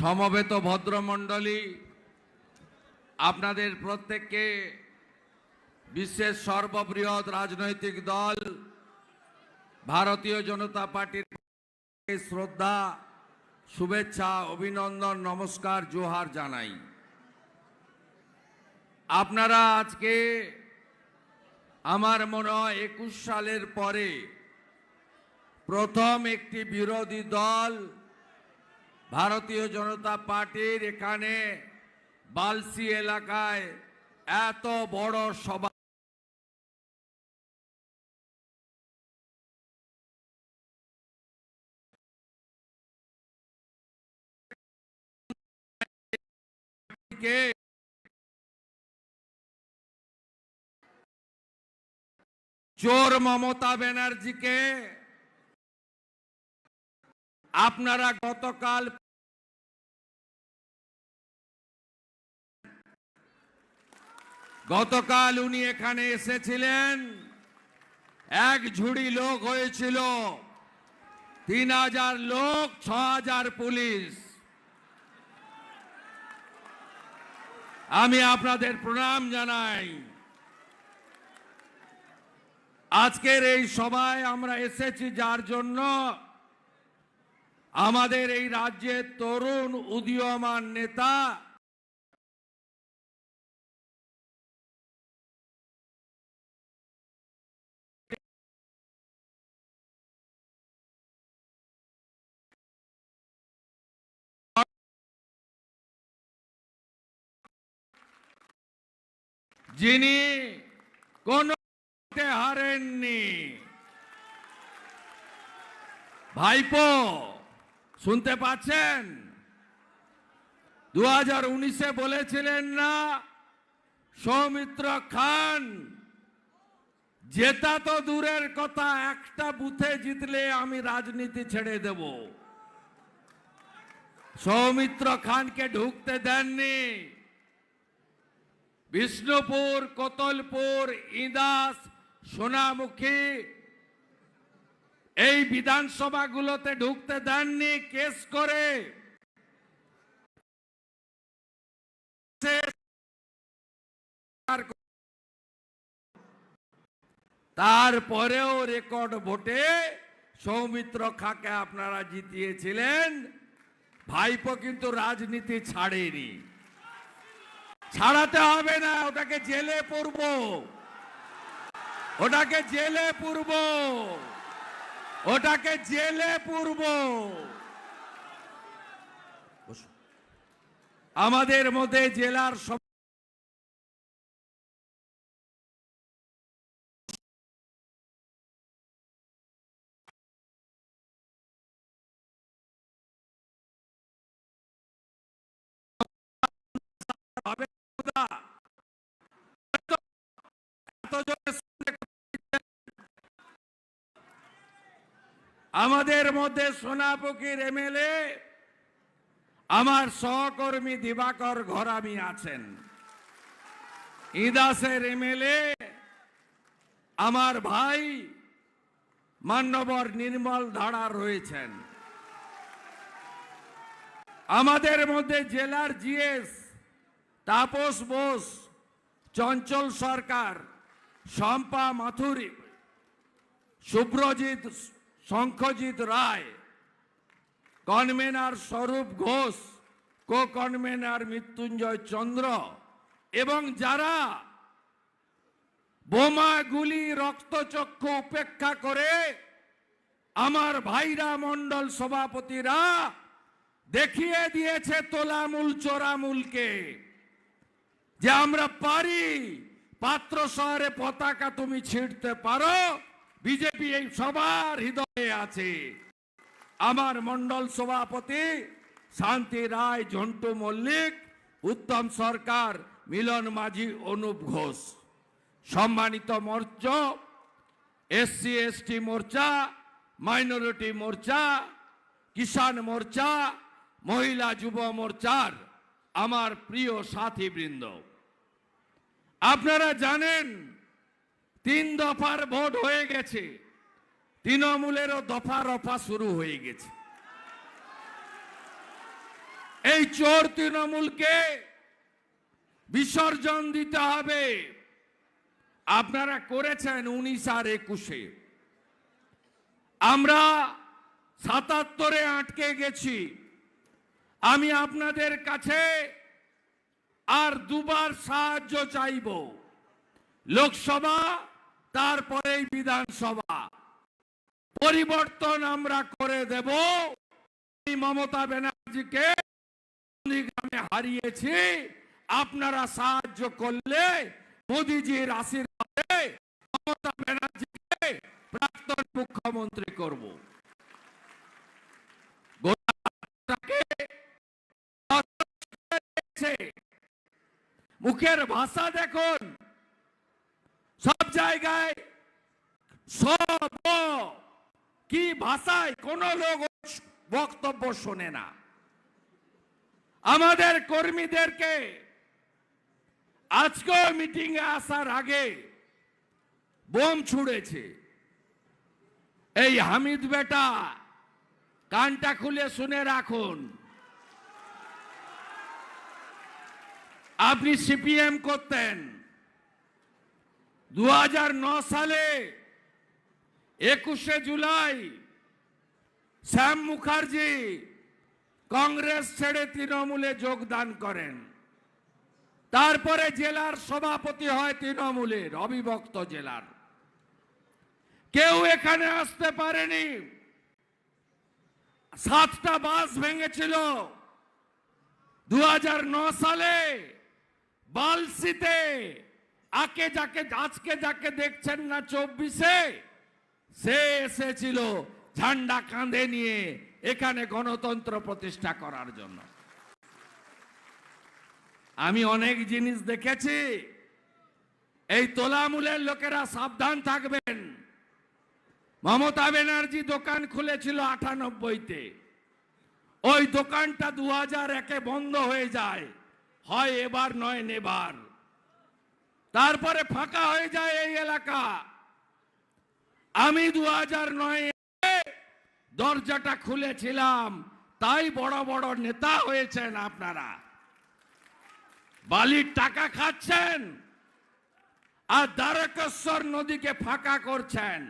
সমবেত ভদ্রমণ্ডলী, আপনাদের প্রত্যেককে বিশ্বের সর্ববৃহৎ রাজনৈতিক দল, ভারতীয় জনতা পার্টির শ্রদ্ধা, শুভেচ্ছা, অভিনন্দন, নমস্কার, জোহার জানাই। আপনারা আজকে আমার মনে হয় একুশ সালের পরে প্রথম একটি বিরোধী দল ভারতীয় জনতা পার্টির এখানে বালসি এলাকায় এত বড় সভা চোর মমতা ব্যানার্জিকে আপনারা গতকাল গতকাল উনি এখানে এসেছিলেন। এক ঝুড়ি লোক হয়েছিল। তিন হাজার লোক, ছ হাজার পুলিশ। আমি আপনাদের প্রণাম জানাই। আজকের এই সভায় আমরা এসেছি যার জন্য আমাদের এই রাজ্যের তরুণ উদীয়মান নেতা যিনি কোন হারেননি। ভাইপো শুনতে পাচ্ছেন? দু হাজার উনিশে বলেছিলেন না, সৌমিত্র খান, জেতা তো দূরের কথা, একটা বুথে জিতলে আমি রাজনীতি ছেড়ে দেব। সৌমিত্র খানকে ঢুকতে দেননি। বিষ্ণুপুর, কোতলপুর, ইদাস, সোনামুখী এই বিধানসভাগুলোতে ঢুকতে দেননি, কেস করে। তারপরেও রেকর্ড ভোটে সৌমিত্র খাকে আপনারা জিতিয়েছিলেন। ভাইপো কিন্তু রাজনীতি ছাড়েনি। ছাড়াতে হবে না, ওটাকে জেলে পড়ব। ওটাকে জেলে পূর্ব ওটাকে জেলে পূর্ব আমাদের মধ্যে জেলার সব না। আমাদের মধ্যে সোনাপুকির এমএলএ, আমার সহকর্মী দিবাকর ঘরামি আছেন। ইদাসের এমএলএ, আমার ভাই মান্যবর নির্মল ধারা রয়েছেন। আমাদের মধ্যে জেলার GS, Tapas Bose, Chanchal Sarkar, Shampa Mathuri Subhrajit Shankhajit Roy convener Swarup Ghosh co convener Mrityunjay Chandra, এবং যারা বোমা গুলি রক্তচক্ষু উপেক্ষা করে আমার ভাইরা মণ্ডল সভাপতিরা দেখিয়ে দিয়েছে তোলামূল, চোরামূলকে, যে আমরা পারি পাত্র শহরে পতাকা তুমি ছিঁড়তে পারো বিজেপি এই সবার হৃদয়ে আছে। আমার মন্ডল সভাপতি শান্তি রায়, ঝন্টু মল্লিক, উত্তম সরকার, মিলন মাঝি, অনুপ ঘোষ। সম্মানিত মঞ্চ SC, ST Morcha, minority Morcha, Kisan Morcha, মহিলা যুব মোর্চার আমার প্রিয় সাথীবৃন্দ। আপনারা জানেন তিন দফার ভোট হয়ে গেছে। তৃণমূলেরও দফা রফা শুরু হয়ে গেছে। এই চোর তৃণমূলকে বিসর্জন দিতে হবে। আপনারা করেছেন উনিশ আর একুশে। আমরা সাতাত্তরে আটকে গেছি। আমি আপনাদের কাছে আর দুবার সাহায্য চাইব। লোকসভা তারপরেই বিধানসভা। পরিবর্তন আমরা করে দেব। মমতা ব্যানার্জিকে নন্দীগ্রামে হারিয়েছি। আপনারা সাহায্য করলে মোদিজির আশীর্বাদে মমতা ব্যানার্জিকে প্রাক্তন মুখ্যমন্ত্রী করব। মুখের ভাষা দেখুন। জায়গায় সব কি ভাষায় কোন লোক বক্তব্য শোনে না। আমাদের কর্মীদেরকে আজকেও মিটিং এ আসার আগে বোম ছুড়েছে। এই হামিদ বেটা কানটা খুলে শুনে রাখুন। আপনি সিপিএম করতেন। দু সালে একুশে জুলাই শ্যাম মুখার্জি কংগ্রেস ছেড়ে তৃণমূলে যোগদান করেন। তারপরে জেলার সভাপতি হয় তৃণমূলের, অবিভক্ত জেলার। কেউ এখানে আসতে পারেনি। সাতটা বাস ভেঙেছিল। দু সালে বালসিতে আকে যাকে, আজকে যাকে দেখছেন না চব্বিশে, সে এসেছিল ঝান্ডা কাঁধে নিয়ে এখানে গণতন্ত্র প্রতিষ্ঠা করার জন্য। আমি অনেক জিনিস দেখেছি। এই তোলামূলের লোকেরা সাবধান থাকবেন। মমতা ব্যানার্জি দোকান খুলেছিল আটানব্বইতে। ওই দোকানটা দু হাজার একে বন্ধ হয়ে যায়। হয় এবার নয় নেবার। তারপরে ফাঁকা হয়ে যায় এই এলাকা। আমি দু হাজার নয় দরজাটা খুলেছিলাম, তাই বড় বড় নেতা হয়েছেন আপনারা। বালির টাকা খাচ্ছেন আর দ্বারকেশ্বর নদীকে ফাঁকা করছেন।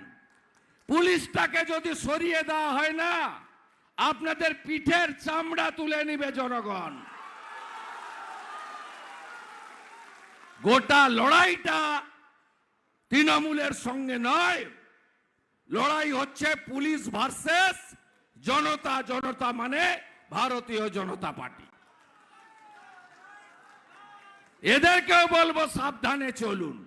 পুলিশটাকে যদি সরিয়ে দেওয়া হয় না, আপনাদের পিঠের চামড়া তুলে নিবে জনগণ। গোটা লড়াইটা তৃণমূলের সঙ্গে নয়। লড়াই হচ্ছে পুলিশ ভার্সেস, জনতা জনতা মানে ভারতীয় জনতা পার্টি। এদেরকেও বলব সাবধানে চলুন।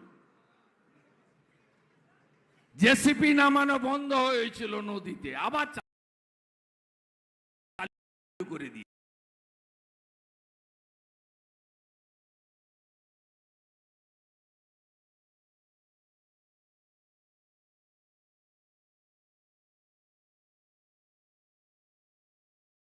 জেসিপি নামানো বন্ধ হয়েছিল নদীতে, আবার করে দিয়ে